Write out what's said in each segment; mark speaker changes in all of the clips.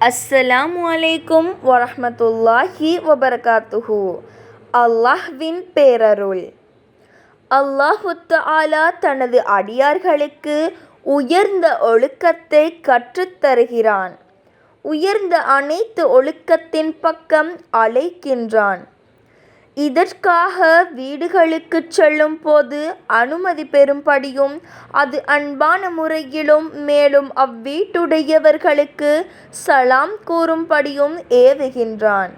Speaker 1: அஸ்ஸலாம் வலைக்கும் வரமத்துல்லாஹி வபரகாத்துஹு அல்லாஹ்வின் பேரருள். அல்லாஹு ஆலா தனது அடியார்களுக்கு உயர்ந்த ஒழுக்கத்தை கற்றுத் தருகிறான் உயர்ந்த அனைத்து ஒழுக்கத்தின் பக்கம் அழைக்கின்றான். இதற்காக வீடுகளுக்குச் செல்லும் போது அனுமதி பெறும்படியும் அது அன்பான முறையிலும் மேலும் அவ்வீட்டுடையவர்களுக்கு சலாம் கூறும்படியும் ஏவுகின்றான்.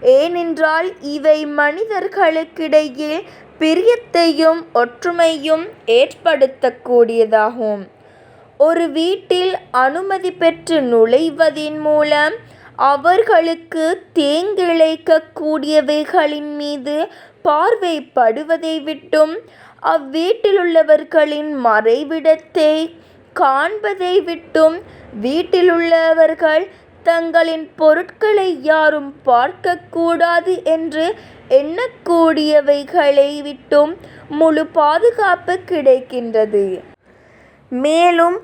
Speaker 1: ஏனென்றால் இவை மனிதர்களுக்கிடையே பிரியத்தையும் ஒற்றுமையும் ஏற்படுத்தக்கூடியதாகும். ஒரு வீட்டில் அனுமதி பெற்று நுழைவதின் மூலம் அவர்களுக்கு தீங்கிழைக்கக் கூடியவைகளின் மீது பார்வை படுவதை விட்டும் அவ்வீட்டிலுள்ளவர்களின் மறைவிடத்தை காண்பதை விட்டும் வீட்டிலுள்ளவர்கள் தங்களின் பொருட்களை யாரும் பார்க்கக்கூடாது என்று எண்ணக்கூடியவைகளை விட்டும் முழு பாதுகாப்பு கிடைக்கின்றது. மேலும்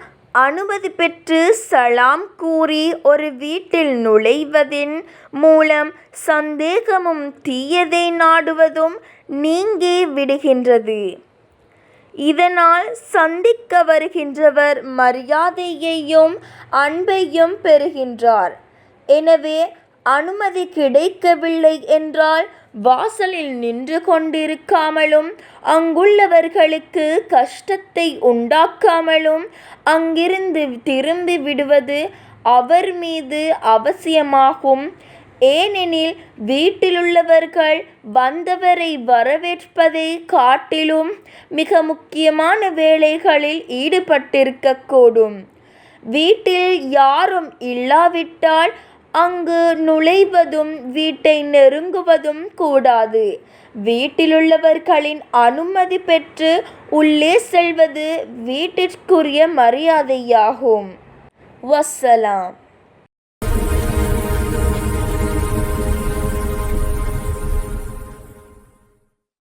Speaker 1: அனுமதி பெற்று சலாம் கூறி ஒரு வீட்டில் நுழைவதின் மூலம் சந்தேகமும் தீயதை நாடுவதும் நீங்கி விடுகின்றது. இதனால் சந்திக்க வருகின்றவர் மரியாதையையும் அன்பையும் பெறுகின்றார். எனவே அனுமதி கிடைக்கவில்லை என்றால் வாசலில் நின்று கொண்டிருக்காமலும் அங்குள்ளவர்களுக்கு கஷ்டத்தை உண்டாக்காமலும் அங்கிருந்து திரும்பி விடுவது அவர் மீது அவசியமாகும். ஏனெனில் வீட்டிலுள்ளவர்கள் வந்தவரை வரவேற்பதை காட்டிலும் மிக முக்கியமான வேலைகளில் ஈடுபட்டிருக்கக்கூடும். வீட்டில் யாரும் இல்லாவிட்டால் அங்கு நுழைவதும் வீட்டை நெருங்குவதும் கூடாது. வீட்டிலுள்ளவர்களின் அனுமதி பெற்று உள்ளே செல்வது வீட்டிற்குரிய மரியாதையாகும். வஸ்ஸலாம்.